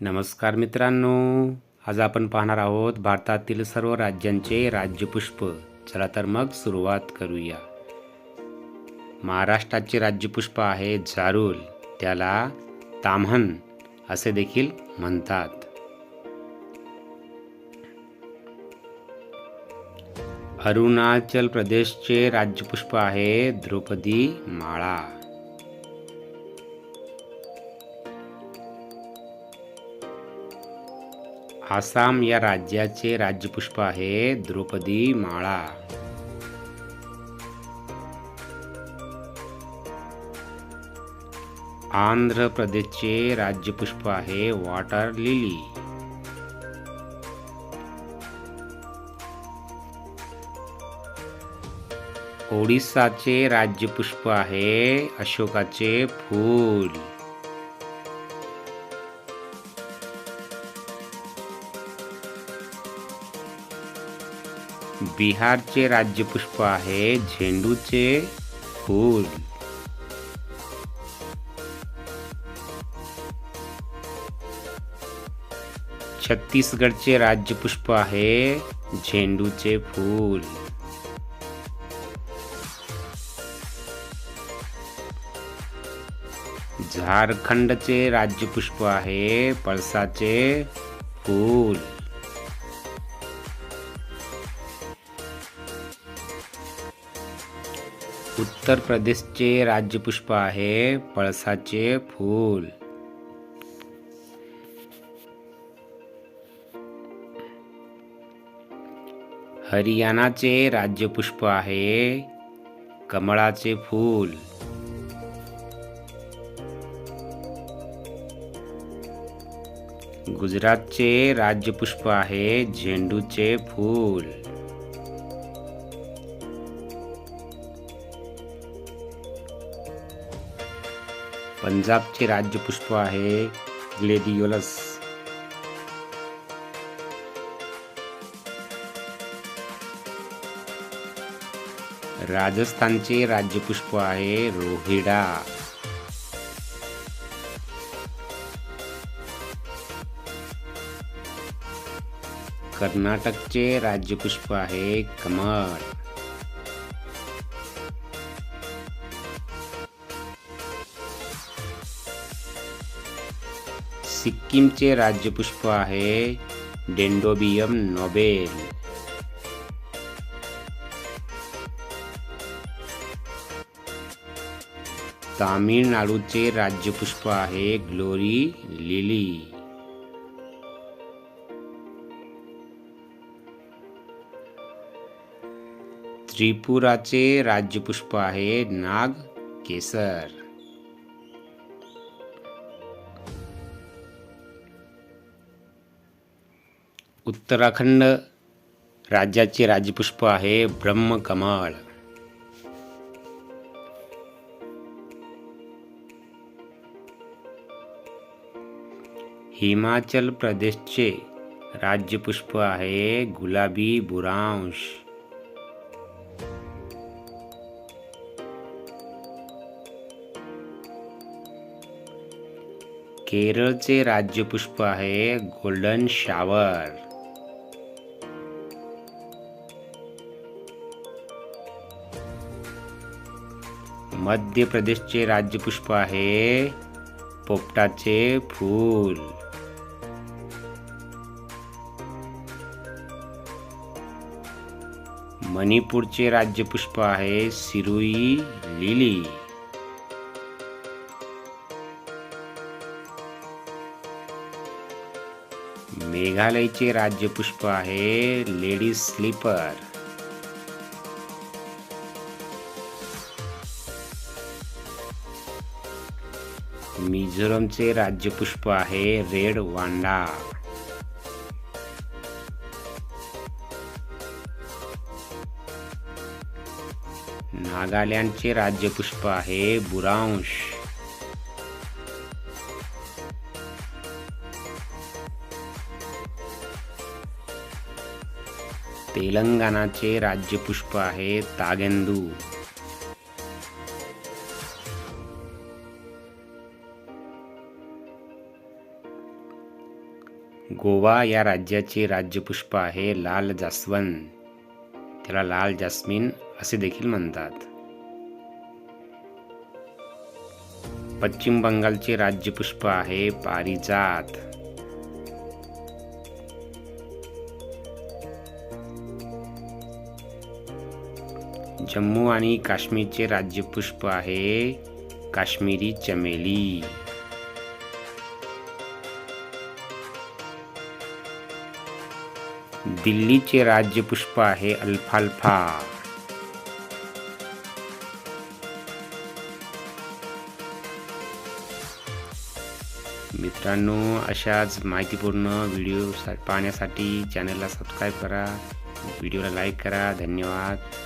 नमस्कार मित्रांनो आज आपण पाहणार आहोत भारतातील सर्व राज्यांचे राज्यपुष्प. चला तर मग सुरुवात करूया. महाराष्ट्राचे राज्यपुष्प आहे झारूल. त्याला ताम्हन असे देखील म्हणतात. अरुणाचल प्रदेशचे राज्यपुष्प आहे द्रौपदी माळा. आसाम या राज्याचे राज्यपुष्प आहे द्रौपदी माळा. आंध्र प्रदेशचे राज्यपुष्प आहे वॉटर लिली. ओडिसाचे राज्यपुष्प आहे अशोकाचे फूल. बिहारचे राज्यपुष्प आहे झेंडूचे फूल. छत्तीसगडचे राज्यपुष्प आहे झेंडूचे फूल. झारखंडचे राज्यपुष्प आहे पळसाचे फूल. उत्तर प्रदेशचे राज्यपुष्प आहे पळसाचे फूल. हरियाणाचे राज्यपुष्प आहे कमळाचे फूल. गुजरातचे राज्यपुष्प आहे झेंडूचे फूल. पंजाबचे राज्यपुष्प आहे ग्लेडियोलस राजस्थानचे राज्यपुष्प आहे रोहिडा. कर्नाटकचे राज्यपुष्प आहे कमळ. सिक्कीमचे राज्यपुष्प आहे डेंडोबियम नोबेल. तामिळनाडूचे राज्यपुष्प आहे ग्लोरी लिली. त्रिपुराचे राज्यपुष्प आहे नाग केसर. उत्तराखंड राज्याचे राजपुष्प आहे ब्रह्मकमळ. हिमाचल प्रदेशचे राज्यपुष्प आहे गुलाबी बुरांश. केरळचे राज्यपुष्प आहे गोल्डन शावर. मध्य प्रदेशचे राज्यपुष्प आहे पोपटाचे फूल. मणिपूरचे राज्यपुष्प आहे सिरुई लिली. मेघालयचे राज्यपुष्प आहे लेडीज स्लीपर. मिझोरमचे राज्यपुष्प आहे रेड वांडा. नागालँडचे राज्यपुष्प आहे बुरांश. तेलंगणाचे राज्यपुष्प आहे तागेंदू. गोवा या राज्याचे राज्यपुष्प आहे लाल जास्वंद. त्याला लाल जास्मिन असे देखील म्हणतात. पश्चिम बंगालचे राज्यपुष्प आहे पारिजात. जम्मू आणि काश्मीरचे राज्यपुष्प आहे काश्मीरी चमेली. दिल्लीचे राज्यपुष्प आहे अल्फाल्फा. मित्रांनो अशाच माहितीपूर्ण व्हिडिओ सा- पाहण्यासाठी चॅनलला सबस्क्राईब करा. व्हिडिओला लाईक करा. धन्यवाद.